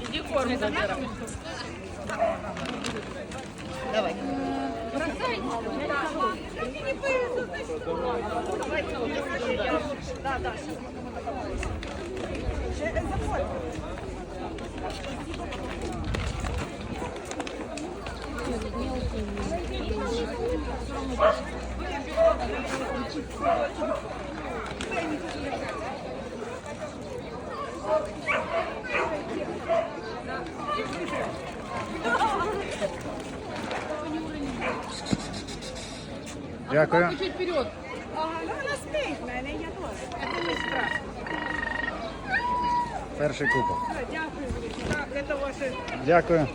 Иди корм за Давай. Бросай, не повезло, ты что? Да, да, сейчас мы заходим. Thank you. Дякую. Чуть вперед. Ага, ну вона спить в мене, я теж. Це не страшно. Перший кубок. Дякую. Так, для того, що Дякую.